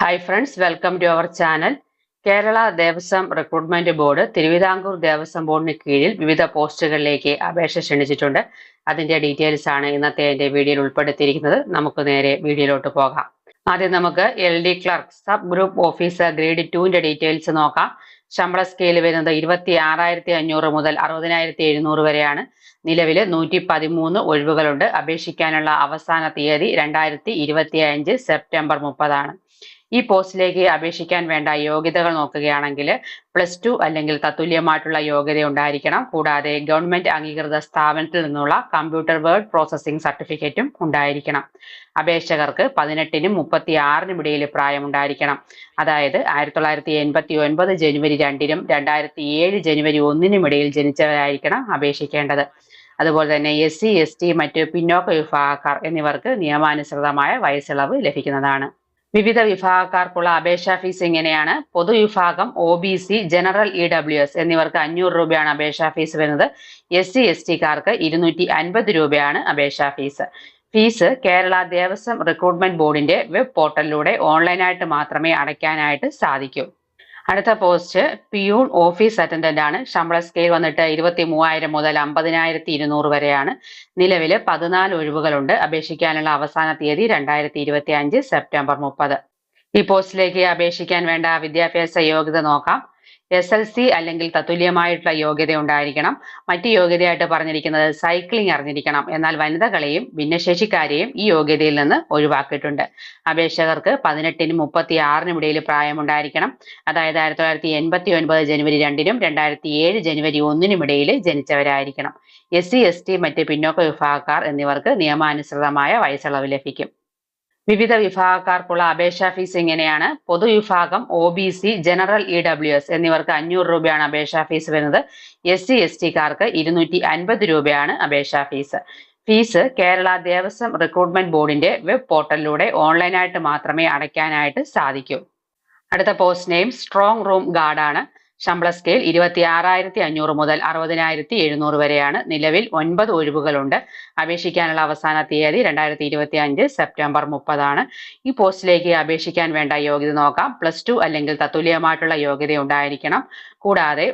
Hi friends welcome to our channel Kerala Devaswom recruitment board Thiruvithamkoor Devaswom ബോർഡിന് കീഴിൽ വിവിധ പോസ്റ്റുകളിലേക്ക് അപേക്ഷ ക്ഷണിച്ചിട്ടുണ്ട്. അതിന്റെ ഡീറ്റെയിൽസ് ആണ് ഇന്നത്തെ എന്റെ വീഡിയോയിൽ ഉൾപ്പെടുത്തിയിരിക്കുന്നത്. നമുക്ക് നേരെ വീഡിയോയിലോട്ട് പോകാം. ആദ്യം നമുക്ക് L D clerk sub group officer grade ടുവിന്റെ ഡീറ്റെയിൽസ് നോക്കാം. ശമ്പള സ്കെയിൽ വരുന്നത് ഇരുപത്തി ആറായിരത്തി അഞ്ഞൂറ് മുതൽ അറുപതിനായിരത്തി എഴുന്നൂറ് വരെയാണ്. നിലവിൽ നൂറ്റി പതിമൂന്ന് ഒഴിവുകളുണ്ട്. അപേക്ഷിക്കാനുള്ള അവസാന തീയതി രണ്ടായിരത്തി ഇരുപത്തി അഞ്ച് സെപ്റ്റംബർ മുപ്പതാണ്. ഈ പോസ്റ്റിലേക്ക് അപേക്ഷിക്കാൻ വേണ്ട യോഗ്യതകൾ നോക്കുകയാണെങ്കിൽ പ്ലസ് ടു അല്ലെങ്കിൽ തത്തുല്യമായിട്ടുള്ള യോഗ്യത ഉണ്ടായിരിക്കണം. കൂടാതെ ഗവൺമെന്റ് അംഗീകൃത സ്ഥാപനത്തിൽ നിന്നുള്ള കമ്പ്യൂട്ടർ വേർഡ് പ്രോസസ്സിംഗ് സർട്ടിഫിക്കറ്റും ഉണ്ടായിരിക്കണം. അപേക്ഷകർക്ക് പതിനെട്ടിനും മുപ്പത്തി ആറിനും ഇടയിൽ പ്രായമുണ്ടായിരിക്കണം അതായത് ആയിരത്തി തൊള്ളായിരത്തി എൺപത്തി ഒൻപത് ജനുവരി രണ്ടിനും രണ്ടായിരത്തി ഏഴ് ജനുവരി ഒന്നിനും ഇടയിൽ ജനിച്ചവരായിരിക്കണം അപേക്ഷിക്കേണ്ടത്. അതുപോലെ തന്നെ എസ് സി എസ് ടി മറ്റ് പിന്നോക്ക വിഭാഗക്കാർ എന്നിവർക്ക് നിയമാനുസൃതമായ വയസ്സിളവ് ലഭിക്കുന്നതാണ്. വിവിധ വിഭാഗക്കാർക്കുള്ള അപേക്ഷാ ഫീസ് ഇങ്ങനെയാണ്. പൊതുവിഭാഗം O B C general E W S എന്നിവർക്ക് അഞ്ഞൂറ് രൂപയാണ് അപേക്ഷാ ഫീസ് വരുന്നത്. എസ് സി എസ് ടിക്കാർക്ക് ഇരുന്നൂറ്റി അൻപത് രൂപയാണ് അപേക്ഷാ fee. Fee Kerala Devaswom recruitment ബോർഡിന്റെ വെബ് പോർട്ടലിലൂടെ ഓൺലൈനായിട്ട് മാത്രമേ അടയ്ക്കാനായിട്ട് സാധിക്കൂ. അടുത്ത പോസ്റ്റ് പിയൂൺ ഓഫീസ് അറ്റൻഡന്റ് ആണ്. ശമ്പള സ്കെയിൽ വന്നിട്ട് ഇരുപത്തി മൂവായിരം മുതൽ അമ്പതിനായിരത്തി ഇരുന്നൂറ് വരെയാണ്. നിലവിൽ പതിനാല് ഒഴിവുകളുണ്ട്. അപേക്ഷിക്കാനുള്ള അവസാന തീയതി രണ്ടായിരത്തി ഇരുപത്തി അഞ്ച് സെപ്റ്റംബർ മുപ്പത്. ഈ പോസ്റ്റിലേക്ക് അപേക്ഷിക്കാൻ വേണ്ട വിദ്യാഭ്യാസ യോഗ്യത നോക്കാം. എസ് എൽ സി അല്ലെങ്കിൽ തത്തുല്യമായിട്ടുള്ള യോഗ്യത ഉണ്ടായിരിക്കണം. മറ്റ് യോഗ്യതയായിട്ട് പറഞ്ഞിരിക്കുന്നത് സൈക്ലിംഗ് അറിഞ്ഞിരിക്കണം. എന്നാൽ വനിതകളെയും ഭിന്നശേഷിക്കാരെയും ഈ യോഗ്യതയിൽ നിന്ന് ഒഴിവാക്കിയിട്ടുണ്ട്. അപേക്ഷകർക്ക് പതിനെട്ടിനും മുപ്പത്തി ആറിനും ഇടയിൽ പ്രായമുണ്ടായിരിക്കണം അതായത് ആയിരത്തി തൊള്ളായിരത്തി എൺപത്തി ഒൻപത് ജനുവരി രണ്ടിനും രണ്ടായിരത്തി ഏഴ് ജനുവരി ഒന്നിനും ഇടയിൽ ജനിച്ചവരായിരിക്കണം. എസ് സി എസ് ടി മറ്റ് പിന്നോക്ക വിഭാഗക്കാർ എന്നിവർക്ക് നിയമാനുസൃതമായ വയസ്സളവ് ലഭിക്കും. വിവിധ വിഭാഗക്കാർക്കുള്ള അപേക്ഷാ ഫീസ് ഇങ്ങനെയാണ്. പൊതുവിഭാഗം O B C general E W S എന്നിവർക്ക് അഞ്ഞൂറ് രൂപയാണ് അപേക്ഷാ ഫീസ് വരുന്നത്. എസ് സി എസ് ടിക്കാർക്ക് ഇരുന്നൂറ്റി അൻപത് രൂപയാണ് അപേക്ഷാ fees. Fees Kerala Devaswom recruitment ബോർഡിന്റെ വെബ് പോർട്ടലിലൂടെ ഓൺലൈനായിട്ട് മാത്രമേ അടയ്ക്കാനായിട്ട് സാധിക്കൂ. അടുത്ത പോസ്റ്റ് നെയിം സ്ട്രോങ് റൂം ഗാർഡാണ് ശമ്പള സ്കെയിൽ ഇരുപത്തി ആറായിരത്തി അഞ്ഞൂറ് മുതൽ അറുപതിനായിരത്തി എഴുന്നൂറ് വരെയാണ്. നിലവിൽ ഒൻപത് ഒഴിവുകളുണ്ട്. അപേക്ഷിക്കാനുള്ള അവസാന തീയതി രണ്ടായിരത്തി ഇരുപത്തി അഞ്ച് സെപ്റ്റംബർ മുപ്പതാണ്. ഈ പോസ്റ്റിലേക്ക് അപേക്ഷിക്കാൻ വേണ്ട യോഗ്യത നോക്കാം. പ്ലസ് ടു അല്ലെങ്കിൽ തത്തുല്യമായിട്ടുള്ള യോഗ്യത ഉണ്ടായിരിക്കണം. കൂടാതെ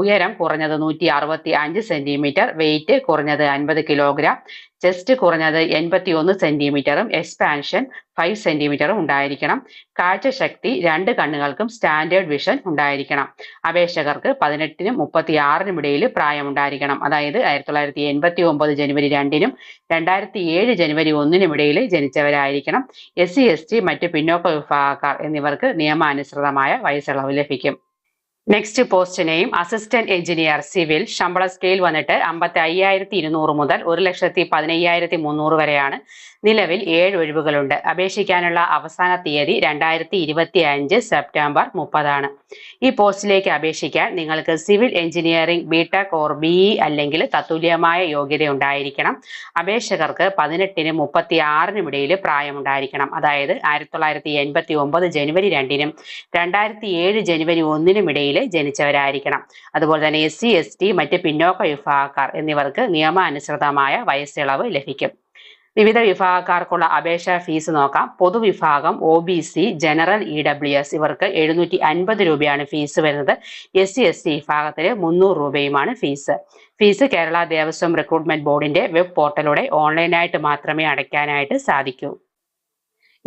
ഉയരം കുറഞ്ഞത് നൂറ്റി അറുപത്തി അഞ്ച് സെന്റിമീറ്റർ വെയിറ്റ് കുറഞ്ഞത് അൻപത് കിലോഗ്രാം ചെസ്റ്റ് കുറഞ്ഞത് എൺപത്തി ഒന്ന് സെന്റിമീറ്ററും എക്സ്പാൻഷൻ ഫൈവ് സെന്റിമീറ്ററും ഉണ്ടായിരിക്കണം. കാഴ്ചശക്തി രണ്ട് കണ്ണുകൾക്കും സ്റ്റാൻഡേർഡ് വിഷൻ ഉണ്ടായിരിക്കണം. അപേക്ഷകർക്ക് പതിനെട്ടിനും മുപ്പത്തി ആറിനും ഇടയിൽ പ്രായമുണ്ടായിരിക്കണം അതായത് ആയിരത്തി തൊള്ളായിരത്തി എൺപത്തി ഒമ്പത് ജനുവരി രണ്ടിനും രണ്ടായിരത്തി ഏഴ് ജനുവരി ഒന്നിനും ഇടയിൽ ജനിച്ചവരായിരിക്കണം. എസ് സി എസ് ടി മറ്റ് പിന്നോക്ക വിഭാഗക്കാർ എന്നിവർക്ക് നിയമാനുസൃതമായ വയസ്സിളവ് ലഭിക്കും. നെക്സ്റ്റ് പോസ്റ്റിനെയും അസിസ്റ്റന്റ് എഞ്ചിനീയർ സിവിൽ ശമ്പള സ്കെയിൽ വന്നിട്ട് അമ്പത്തി അയ്യായിരത്തി ഇരുന്നൂറ് മുതൽ ഒരു ലക്ഷത്തി പതിനയ്യായിരത്തി മുന്നൂറ് വരെയാണ് നിലവിൽ ഏഴ് ഒഴിവുകളുണ്ട്. അപേക്ഷിക്കാനുള്ള അവസാന തീയതി രണ്ടായിരത്തി ഇരുപത്തി അഞ്ച് സെപ്റ്റംബർ മുപ്പതാണ്. ഈ പോസ്റ്റിലേക്ക് അപേക്ഷിക്കാൻ നിങ്ങൾക്ക് civil engineering BTech or B അല്ലെങ്കിൽ തത്തുല്യമായ യോഗ്യത ഉണ്ടായിരിക്കണം. അപേക്ഷകർക്ക് പതിനെട്ടിനും മുപ്പത്തി ആറിനും ഇടയിൽ പ്രായമുണ്ടായിരിക്കണം. അതായത് ആയിരത്തി തൊള്ളായിരത്തി എൺപത്തി ഒമ്പത് ജനുവരി രണ്ടിനും രണ്ടായിരത്തി ഏഴ് ജനുവരി ഒന്നിനും ഇടയിൽ ജനിച്ചവരായിരിക്കണം. അതുപോലെ തന്നെ എസ് സി എസ് ടി മറ്റ് പിന്നോക്ക വിഭാഗക്കാർ എന്നിവർക്ക് നിയമാനുസൃതമായ വയസ്സിളവ് ലഭിക്കും. വിവിധ വിഭാഗക്കാർക്കുള്ള അപേക്ഷാ ഫീസ് നോക്കാം. പൊതുവിഭാഗം O B C general E W S ഇവർക്ക് എഴുന്നൂറ്റി അൻപത് രൂപയാണ് ഫീസ് വരുന്നത്. എസ് സി എസ് ടി വിഭാഗത്തിന് മുന്നൂറ് രൂപയുമാണ് fee. Fee Kerala Devaswom recruitment ബോർഡിന്റെ വെബ് പോർട്ടലൂടെ ഓൺലൈനായിട്ട് മാത്രമേ അടയ്ക്കാനായിട്ട് സാധിക്കൂ.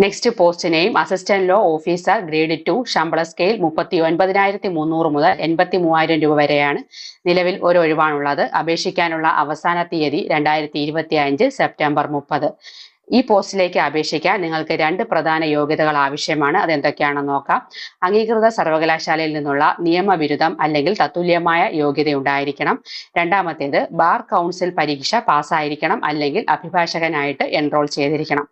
Next post name assistant law officer grade two ശമ്പള സ്കെയിൽ മുപ്പത്തി ഒൻപതിനായിരത്തി മുന്നൂറ് മുതൽ എൺപത്തി മൂവായിരം രൂപ വരെയാണ് നിലവിൽ ഒരു ഒഴിവാണുള്ളത്. അപേക്ഷിക്കാനുള്ള അവസാന തീയതി രണ്ടായിരത്തി ഇരുപത്തി അഞ്ച് സെപ്റ്റംബർ മുപ്പത്. ഈ പോസ്റ്റിലേക്ക് അപേക്ഷിക്കാൻ നിങ്ങൾക്ക് രണ്ട് പ്രധാന യോഗ്യതകൾ ആവശ്യമാണ്. അതെന്തൊക്കെയാണെന്ന് നോക്കാം. അംഗീകൃത സർവകലാശാലയിൽ നിന്നുള്ള നിയമബിരുദം അല്ലെങ്കിൽ തത്തുല്യമായ യോഗ്യത ഉണ്ടായിരിക്കണം രണ്ടാമത്തേത് ബാർ കൗൺസിൽ പരീക്ഷ പാസ്സായിരിക്കണം അല്ലെങ്കിൽ അഭിഭാഷകനായിട്ട് എൻറോൾ ചെയ്തിരിക്കണം.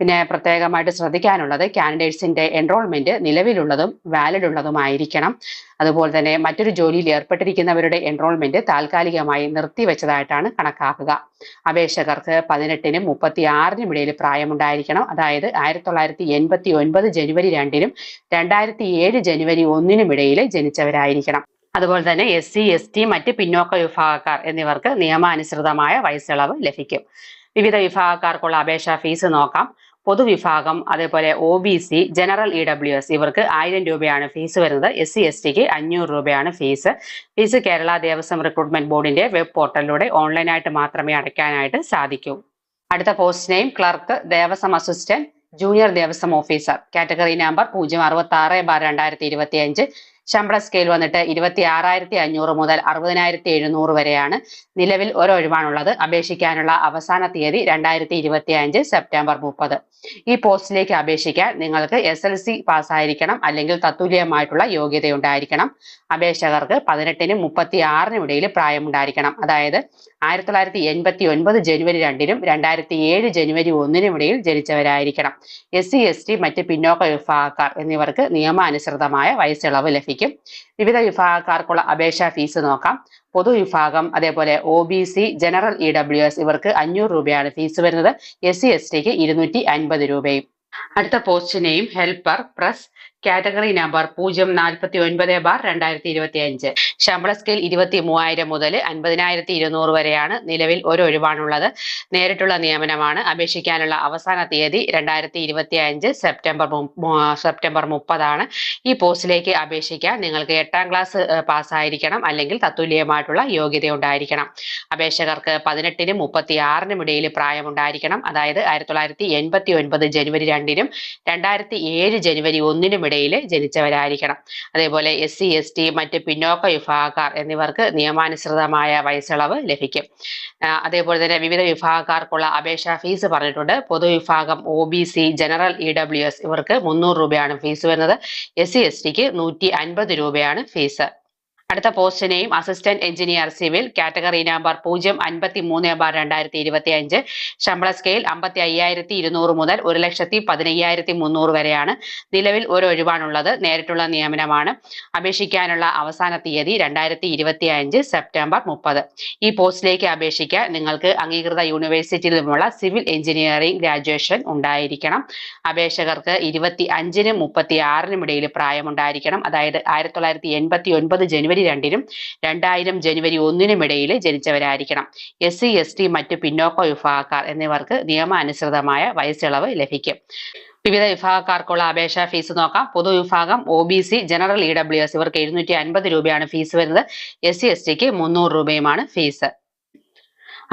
പിന്നെ പ്രത്യേകമായിട്ട് ശ്രദ്ധിക്കാനുള്ളത് കാൻഡിഡേറ്റ്സിന്റെ എൻറോൾമെന്റ് നിലവിലുള്ളതും വാലിഡ് ഉള്ളതുമായിരിക്കണം അതുപോലെ തന്നെ മറ്റൊരു ജോലിയിൽ ഏർപ്പെട്ടിരിക്കുന്നവരുടെ എൻറോൾമെന്റ് താൽക്കാലികമായി നിർത്തിവെച്ചതായിട്ടാണ് കണക്കാക്കുക. അപേക്ഷകർക്ക് പതിനെട്ടിനും മുപ്പത്തി ആറിനും ഇടയിൽ പ്രായമുണ്ടായിരിക്കണം. അതായത് ആയിരത്തി തൊള്ളായിരത്തി എൺപത്തി ഒൻപത് ജനുവരി രണ്ടിനും രണ്ടായിരത്തി ഏഴ് ജനുവരി ഒന്നിനും ഇടയിൽ ജനിച്ചവരായിരിക്കണം. അതുപോലെ തന്നെ എസ് സി എസ് ടി മറ്റ് പിന്നോക്ക വിഭാഗക്കാർ എന്നിവർക്ക് നിയമാനുസൃതമായ വയസ്സിളവ് ലഭിക്കും. വിവിധ വിഭാഗക്കാർക്കുള്ള അപേക്ഷാ ഫീസ് നോക്കാം. പൊതുവിഭാഗം അതേപോലെ O B C general E W S ഇവർക്ക് ആയിരം രൂപയാണ് ഫീസ് വരുന്നത്. എസ് സി എസ് ടിക്ക് അഞ്ഞൂറ് രൂപയാണ് fee fee Kerala Devaswom recruitment ബോർഡിന്റെ വെബ് പോർട്ടലിലൂടെ ഓൺലൈനായിട്ട് മാത്രമേ അടയ്ക്കാനായിട്ട് സാധിക്കൂ. അടുത്ത post name clerk Devaswom assistant junior Devaswom officer category number പൂജ്യം അറുപത്തി ആറ് ബാർ രണ്ടായിരത്തി ഇരുപത്തി അഞ്ച് ശമ്പള സ്കെയിൽ വന്നിട്ട് ഇരുപത്തി ആറായിരത്തി അഞ്ഞൂറ് മുതൽ അറുപതിനായിരത്തി എഴുന്നൂറ് വരെയാണ് നിലവിൽ ഒരൊഴിവാണുള്ളത്. അപേക്ഷിക്കാനുള്ള അവസാന തീയതി രണ്ടായിരത്തി ഇരുപത്തി അഞ്ച് സെപ്റ്റംബർ മുപ്പത്. ഈ പോസ്റ്റിലേക്ക് അപേക്ഷിക്കാൻ നിങ്ങൾക്ക് എസ് എൽ സി പാസ്സായിരിക്കണം അല്ലെങ്കിൽ തത്തുല്യമായിട്ടുള്ള യോഗ്യതയുണ്ടായിരിക്കണം. അപേക്ഷകർക്ക് പതിനെട്ടിനും മുപ്പത്തി ആറിനും ഇടയിൽ പ്രായമുണ്ടായിരിക്കണം. അതായത് ആയിരത്തി തൊള്ളായിരത്തി എൺപത്തി ഒൻപത് ജനുവരി രണ്ടിനും രണ്ടായിരത്തി ഏഴ് ജനുവരി ഒന്നിനും ഇടയിൽ ജനിച്ചവരായിരിക്കണം. എസ് സി എസ് ടി മറ്റ് പിന്നോക്ക വിഭാഗക്കാർ എന്നിവർക്ക് നിയമാനുസൃതമായ വയസ്സിളവ് ലഭിക്കും. വിവിധ വിഭാഗക്കാർക്കുള്ള അപേക്ഷാ ഫീസ് നോക്കാം. പൊതുവിഭാഗം അതേപോലെ O B C general E W S ഇവർക്ക് അഞ്ഞൂറ് രൂപയാണ് ഫീസ് വരുന്നത്. എസ് സി എസ് ടിക്ക് ഇരുന്നൂറ്റി അൻപത് രൂപയും. അടുത്ത പോസ്റ്റിനെയും ഹെൽപ്പർ പ്രസ് കാറ്റഗറി നമ്പർ പൂജ്യം നാൽപ്പത്തി ഒൻപത് ബാർ രണ്ടായിരത്തി ഇരുപത്തി അഞ്ച് ശമ്പള സ്കെയിൽ ഇരുപത്തി മൂവായിരം മുതൽ അൻപതിനായിരത്തി ഇരുന്നൂറ് വരെയാണ് നിലവിൽ ഒരു ഒഴിവാണുള്ളത്. നേരിട്ടുള്ള നിയമനമാണ് അപേക്ഷിക്കാനുള്ള അവസാന തീയതി രണ്ടായിരത്തി ഇരുപത്തി അഞ്ച് സെപ്റ്റംബർ സെപ്റ്റംബർ മുപ്പതാണ്. ഈ പോസ്റ്റിലേക്ക് അപേക്ഷിക്കാൻ നിങ്ങൾക്ക് എട്ടാം ക്ലാസ് പാസ്സായിരിക്കണം അല്ലെങ്കിൽ തത്തുല്യമായിട്ടുള്ള യോഗ്യത ഉണ്ടായിരിക്കണം. അപേക്ഷകർക്ക് പതിനെട്ടിനും മുപ്പത്തി ആറിനും ഇടയിൽ പ്രായമുണ്ടായിരിക്കണം. അതായത് ആയിരത്തി തൊള്ളായിരത്തി എൺപത്തി ഒൻപത് ജനുവരി രണ്ടിനും രണ്ടായിരത്തി ഏഴ് ജനുവരി ഒന്നിനും ഇടയിൽ ജനിച്ചവരായിരിക്കണം. അതേപോലെ എസ് സി എസ് ടി മറ്റ് പിന്നോക്ക വിഭാഗക്കാർ എന്നിവർക്ക് നിയമാനുസൃതമായ വയസ്സിളവ് ലഭിക്കും. അതേപോലെ തന്നെ വിവിധ വിഭാഗക്കാർക്കുള്ള അപേക്ഷാ ഫീസ് പറഞ്ഞിട്ടുണ്ട്. പൊതുവിഭാഗം O B C general E W S ഇവർക്ക് മുന്നൂറ് രൂപയാണ് ഫീസ് വരുന്നത്. എസ് സി എസ് ടിക്ക് നൂറ്റി അൻപത് രൂപയാണ് ഫീസ് അടുത്ത പോസ്റ്റിനെയും assistant engineer civil category number പൂജ്യം അൻപത്തി മൂന്ന് ബാർ രണ്ടായിരത്തി ഇരുപത്തി അഞ്ച് ശമ്പള സ്കെയിൽ അമ്പത്തി അയ്യായിരത്തി ഇരുന്നൂറ് മുതൽ ഒരു ലക്ഷത്തി പതിനയ്യായിരത്തി മുന്നൂറ് വരെയാണ്. നിലവിൽ ഒരു ഒഴിവാണുള്ളത്. നേരിട്ടുള്ള നിയമനമാണ്. അപേക്ഷിക്കാനുള്ള അവസാന തീയതി രണ്ടായിരത്തി ഇരുപത്തി അഞ്ച് സെപ്റ്റംബർ മുപ്പത്. ഈ പോസ്റ്റിലേക്ക് അപേക്ഷിക്കാൻ നിങ്ങൾക്ക് അംഗീകൃത യൂണിവേഴ്സിറ്റിയിൽ നിന്നുള്ള സിവിൽ എഞ്ചിനീയറിംഗ് ഗ്രാജുവേഷൻ ഉണ്ടായിരിക്കണം. അപേക്ഷകർക്ക് ഇരുപത്തി അഞ്ചിനും മുപ്പത്തി ആറിനും ഇടയിൽ പ്രായമുണ്ടായിരിക്കണം. അതായത് ആയിരത്തി തൊള്ളായിരത്തി എൺപത്തി ഒൻപത് ജനുവരി രണ്ടിനും രണ്ടായിരം ജനുവരി ഒന്നിനും ഇടയിൽ ജനിച്ചവരായിരിക്കണം. എസ് സി എസ് ടി മറ്റ് പിന്നോക്ക വിഭാഗക്കാർ എന്നിവർക്ക് നിയമാനുസൃതമായ വയസ്സിളവ് ലഭിക്കും. വിവിധ വിഭാഗക്കാർക്കുള്ള അപേക്ഷാ ഫീസ് നോക്കാം. പൊതുവിഭാഗം O B C general E W S ഇവർക്ക് എഴുന്നൂറ്റി അൻപത് രൂപയാണ് ഫീസ് വരുന്നത്. എസ് സി എസ് ടിക്ക് മുന്നൂറ് രൂപയുമാണ് ഫീസ്.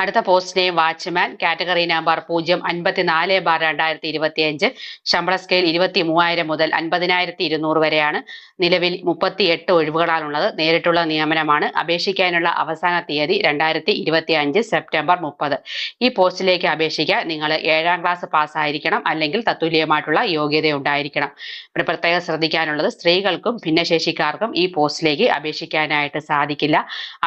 അടുത്ത post name watchman category number പൂജ്യം അൻപത്തിനാല് ബാർ രണ്ടായിരത്തി ഇരുപത്തി അഞ്ച് ശമ്പള സ്കെയിൽ ഇരുപത്തി മൂവായിരം മുതൽ അൻപതിനായിരത്തി ഇരുന്നൂറ് വരെയാണ്. നിലവിൽ മുപ്പത്തി എട്ട് ഒഴിവുകളാണുള്ളത്. നേരിട്ടുള്ള നിയമനമാണ്. അപേക്ഷിക്കാനുള്ള അവസാന തീയതി രണ്ടായിരത്തി ഇരുപത്തി അഞ്ച് സെപ്റ്റംബർ മുപ്പത്. ഈ പോസ്റ്റിലേക്ക് അപേക്ഷിക്കാൻ നിങ്ങൾ ഏഴാം ക്ലാസ് പാസ്സായിരിക്കണം അല്ലെങ്കിൽ തത്തുല്യമായിട്ടുള്ള യോഗ്യത ഉണ്ടായിരിക്കണം. പിന്നെ പ്രത്യേകം ശ്രദ്ധിക്കാനുള്ളത് സ്ത്രീകൾക്കും ഭിന്നശേഷിക്കാർക്കും ഈ പോസ്റ്റിലേക്ക് അപേക്ഷിക്കാനായിട്ട് സാധിക്കില്ല.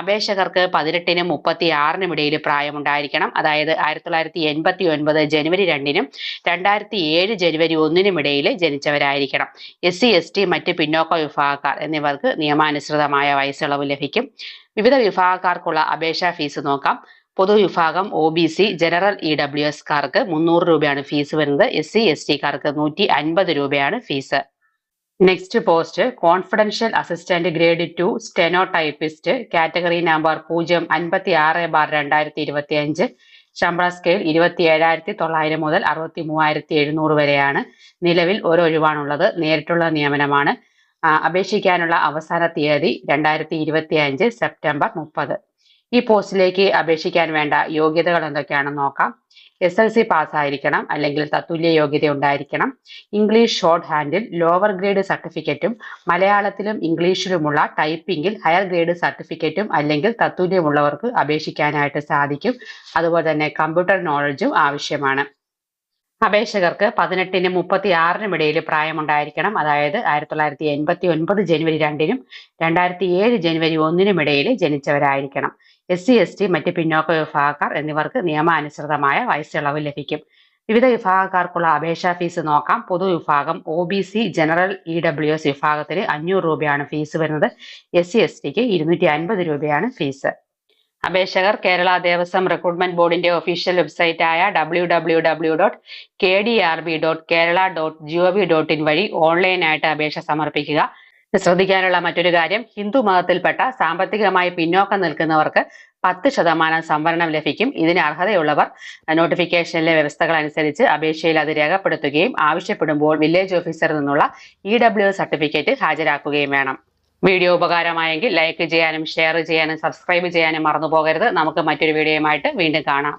അപേക്ഷകർക്ക് പതിനെട്ടിനും മുപ്പത്തി ആറിനും ഇടയിൽ പ്രായമുണ്ടായിരിക്കണം. അതായത് ആയിരത്തി തൊള്ളായിരത്തി എൺപത്തി ഒൻപത് ജനുവരി രണ്ടിനും രണ്ടായിരത്തി ഏഴ് ജനുവരി ഒന്നിനും ഇടയിൽ ജനിച്ചവരായിരിക്കണം. എസ് സി എസ് ടി മറ്റ് പിന്നോക്ക വിഭാഗക്കാർ എന്നിവർക്ക് നിയമാനുസൃതമായ വയസ്സിളവ് ലഭിക്കും. വിവിധ വിഭാഗക്കാർക്കുള്ള അപേക്ഷാ ഫീസ് നോക്കാം. പൊതുവിഭാഗം O B C general E W S കാർക്ക് മുന്നൂറ് രൂപയാണ് ഫീസ് വരുന്നത്. എസ് സി എസ് ടി കാർക്ക് നൂറ്റി അൻപത് രൂപയാണ് fee. Next post confidential assistant grade two steno typist category number പൂജ്യം അൻപത്തി ആറ് ബാർ രണ്ടായിരത്തി ഇരുപത്തി അഞ്ച് ശമ്പള സ്കെയിൽ ഇരുപത്തി ഏഴായിരത്തി തൊള്ളായിരം മുതൽ അറുപത്തി മൂവായിരത്തി എഴുന്നൂറ് വരെയാണ്. നിലവിൽ ഒരു ഒഴിവാണുള്ളത്. നേരിട്ടുള്ള നിയമനമാണ്. അപേക്ഷിക്കാനുള്ള അവസാന തീയതി രണ്ടായിരത്തി ഇരുപത്തി അഞ്ച് സെപ്റ്റംബർ മുപ്പത്. ഈ പോസ്റ്റിലേക്ക് അപേക്ഷിക്കാൻ വേണ്ട യോഗ്യതകൾ എന്തൊക്കെയാണെന്ന് നോക്കാം. എസ് എൽ സി പാസ്സായിരിക്കണം അല്ലെങ്കിൽ തത്തുല്യ യോഗ്യത ഉണ്ടായിരിക്കണം. English shorthand lower grade സർട്ടിഫിക്കറ്റും മലയാളത്തിലും ഇംഗ്ലീഷിലുമുള്ള ടൈപ്പിംഗിൽ ഹയർ ഗ്രേഡ് സർട്ടിഫിക്കറ്റും അല്ലെങ്കിൽ തത്തുല്യമുള്ളവർക്ക് അപേക്ഷിക്കാനായിട്ട് സാധിക്കും. അതുപോലെ തന്നെ കമ്പ്യൂട്ടർ നോളജും ആവശ്യമാണ്. അപേക്ഷകർക്ക് പതിനെട്ടിനും മുപ്പത്തി ആറിനും ഇടയിൽ പ്രായമുണ്ടായിരിക്കണം. അതായത് ആയിരത്തി തൊള്ളായിരത്തി എൺപത്തി ഒൻപത് ജനുവരി രണ്ടിനും രണ്ടായിരത്തി ഏഴ് ജനുവരി ഒന്നിനും ഇടയിൽ ജനിച്ചവരായിരിക്കണം. എസ് സി എസ് ടി മറ്റ് പിന്നോക്ക വിഭാഗക്കാർ എന്നിവർക്ക് നിയമാനുസൃതമായ വയസ്സിളവ് ലഭിക്കും. വിവിധ വിഭാഗക്കാർക്കുള്ള അപേക്ഷാ ഫീസ് നോക്കാം. പൊതുവിഭാഗം O B C general E W S വിഭാഗത്തിന് അഞ്ഞൂറ് രൂപയാണ് ഫീസ് വരുന്നത്. എസ് സി എസ് ടിക്ക് ഇരുന്നൂറ്റി അൻപത് രൂപയാണ് ഫീസ്. അപേക്ഷകർ കേരള ദേവസ്വം റിക്രൂട്ട്മെന്റ് ബോർഡിന്റെ ഒഫീഷ്യൽ വെബ്സൈറ്റ് ആയ W W W dot K D R B dot Kerala dot G O V dot in വഴി ഓൺലൈനായിട്ട് അപേക്ഷ സമർപ്പിക്കുക. ശ്രദ്ധിക്കാനുള്ള മറ്റൊരു കാര്യം ഹിന്ദു മതത്തിൽപ്പെട്ട സാമ്പത്തികമായി പിന്നോക്കം നിൽക്കുന്നവർക്ക് പത്ത് ശതമാനം സംവരണം ലഭിക്കും. ഇതിന് അർഹതയുള്ളവർ നോട്ടിഫിക്കേഷനിലെ വ്യവസ്ഥകൾ അനുസരിച്ച് അപേക്ഷയിൽ അത് രേഖപ്പെടുത്തുകയും ആവശ്യപ്പെടുമ്പോൾ വില്ലേജ് ഓഫീസറിൽ നിന്നുള്ള ഇ സർട്ടിഫിക്കറ്റ് ഹാജരാക്കുകയും വേണം. വീഡിയോ ഉപകാരമായെങ്കിൽ ലൈക്ക് ചെയ്യാനും ഷെയർ ചെയ്യാനും സബ്സ്ക്രൈബ് ചെയ്യാനും മറന്നു പോകരുത് നമുക്ക് മറ്റൊരു വീഡിയോയുമായിട്ട് വീണ്ടും കാണാം.